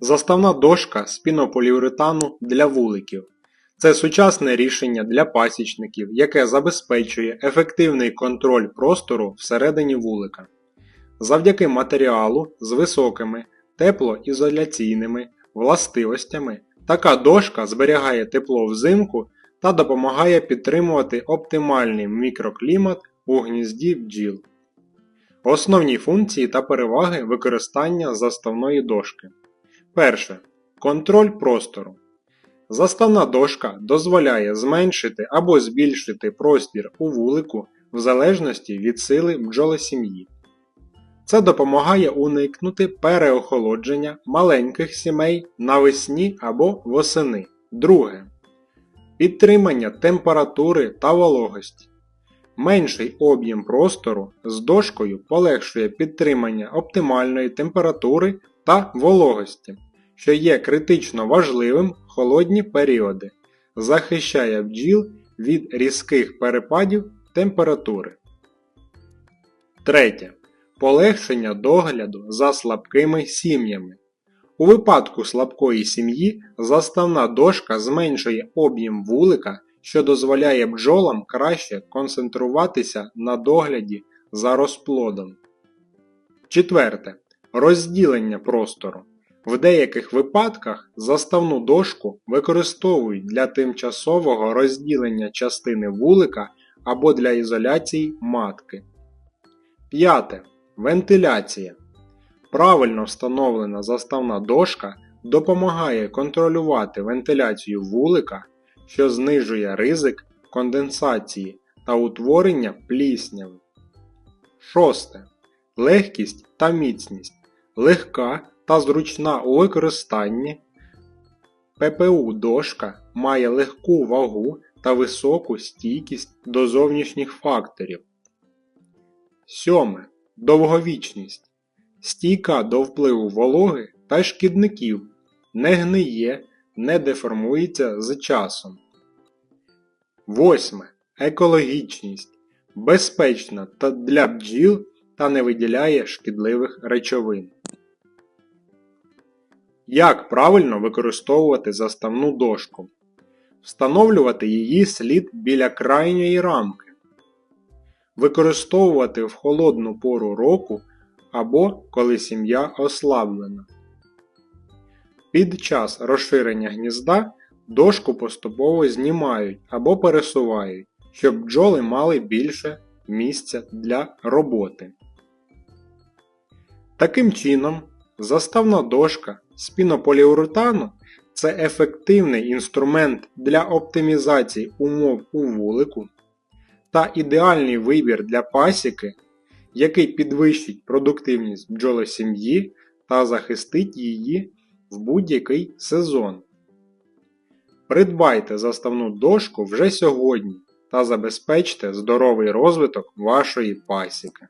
Заставна дошка з пінополіуретану для вуликів. Це сучасне рішення для пасічників, яке забезпечує ефективний контроль простору всередині вулика. Завдяки матеріалу з високими теплоізоляційними властивостями така дошка зберігає тепло взимку та допомагає підтримувати оптимальний мікроклімат у гнізді бджіл. Основні функції та переваги використання заставної дошки. Перше. Контроль простору. Заставна дошка дозволяє зменшити або збільшити простір у вулику в залежності від сили бджолосім'ї. Це допомагає уникнути переохолодження маленьких сімей навесні або восени. Друге. Підтримання температури та вологості. Менший об'єм простору з дошкою полегшує підтримання оптимальної температури та вологості, що є критично важливим холодні періоди, захищає бджіл від різких перепадів температури. Третє. Полегшення догляду за слабкими сім'ями. У випадку слабкої сім'ї заставна дошка зменшує об'єм вулика, що дозволяє бджолам краще концентруватися на догляді за розплодом. Четверте. Розділення простору. В деяких випадках заставну дошку використовують для тимчасового розділення частини вулика або для ізоляції матки. П'яте. Вентиляція. Правильно встановлена заставна дошка допомагає контролювати вентиляцію вулика, що знижує ризик конденсації та утворення плісняви. Шосте. Легкість та міцність. Легка та зручна у використанні. ППУ дошка має легку вагу та високу стійкість до зовнішніх факторів. Сьоме. Довговічність. Стійка до впливу вологи та шкідників. Не гниє, не деформується з часом. Восьме. Екологічність. Безпечна для бджіл та не виділяє шкідливих речовин. Як правильно використовувати заставну дошку? Встановлювати її слід біля крайньої рамки. Використовувати в холодну пору року або коли сім'я ослаблена. Під час розширення гнізда дошку поступово знімають або пересувають, щоб бджоли мали більше місця для роботи. Таким чином, заставна дошка з це ефективний інструмент для оптимізації умов у вулику та ідеальний вибір для пасіки, який підвищить продуктивність бджолосім'ї та захистить її в будь-який сезон. Придбайте заставну дошку вже сьогодні та забезпечте здоровий розвиток вашої пасіки.